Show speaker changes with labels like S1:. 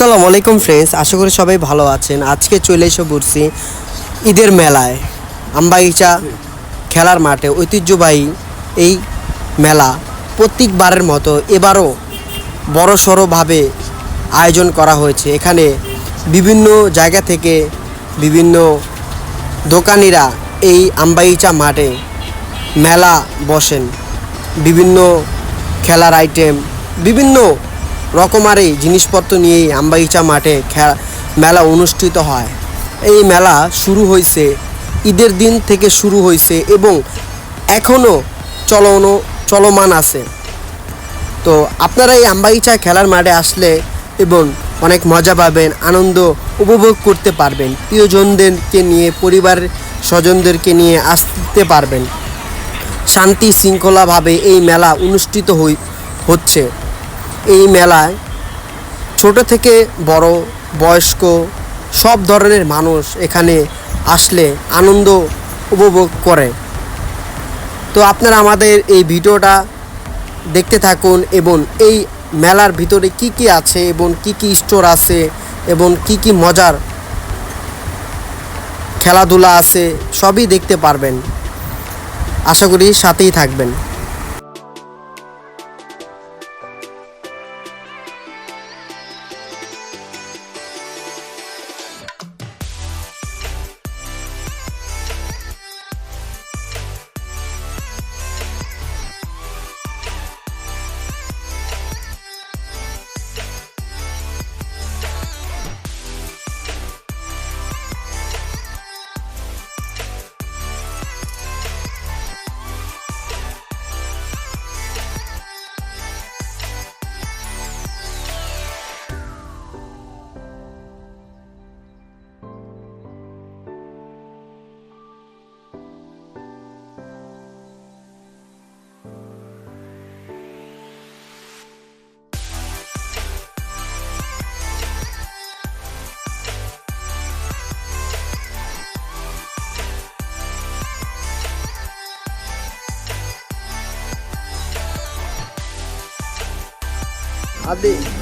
S1: আসসালামু আলাইকুম ফ্রেন্ডস আশা করি সবাই ভালো আছেন। আজকে চলে এসে পড়ছি ঈদের মেলায়। আমবাগিচা খেলার মাঠে ঐতিহ্যবাহী এই মেলা প্রত্যেকবারের মতো এবারও বড় সড়োভাবে আয়োজন করা হয়েছে। এখানে বিভিন্ন জায়গা থেকে বিভিন্ন দোকানিরা এই আমবাগিচা মাঠে মেলা বসেন। বিভিন্ন খেলার আইটেম বিভিন্ন রকমারি জিনিসপত্র নিয়েই আমবাগিচা মাঠে মেলা অনুষ্ঠিত হয়। এই মেলা শুরু হয়েছে ঈদের দিন থেকে শুরু হয়েছে এবং এখনও চলনো, চলমান আছে। তো আপনারা এই আমবাগিচা খেলার মাঠে আসলে এবং অনেক মজা পাবেন, আনন্দ উপভোগ করতে পারবেন। প্রিয়জনদেরকে নিয়ে, পরিবার স্বজনদেরকে নিয়ে আসতে পারবেন। শান্তি শৃঙ্খলাভাবে এই মেলা অনুষ্ঠিত হই, হচ্ছে। এই মেলায় ছোট থেকে বড়, বয়স্ক সব ধরনের মানুষ এখানে আসলে আনন্দ উপভোগ করে। তো আপনারা আমাদের এই ভিডিওটা দেখতে থাকুন এবং এই মেলার ভিতরে কি কি আছে এবং কি কি স্টোর আছে এবং কি কি মজার খেলাধুলা আছে সবই দেখতে পারবেন। আশা করি সাথেই থাকবেন। Update.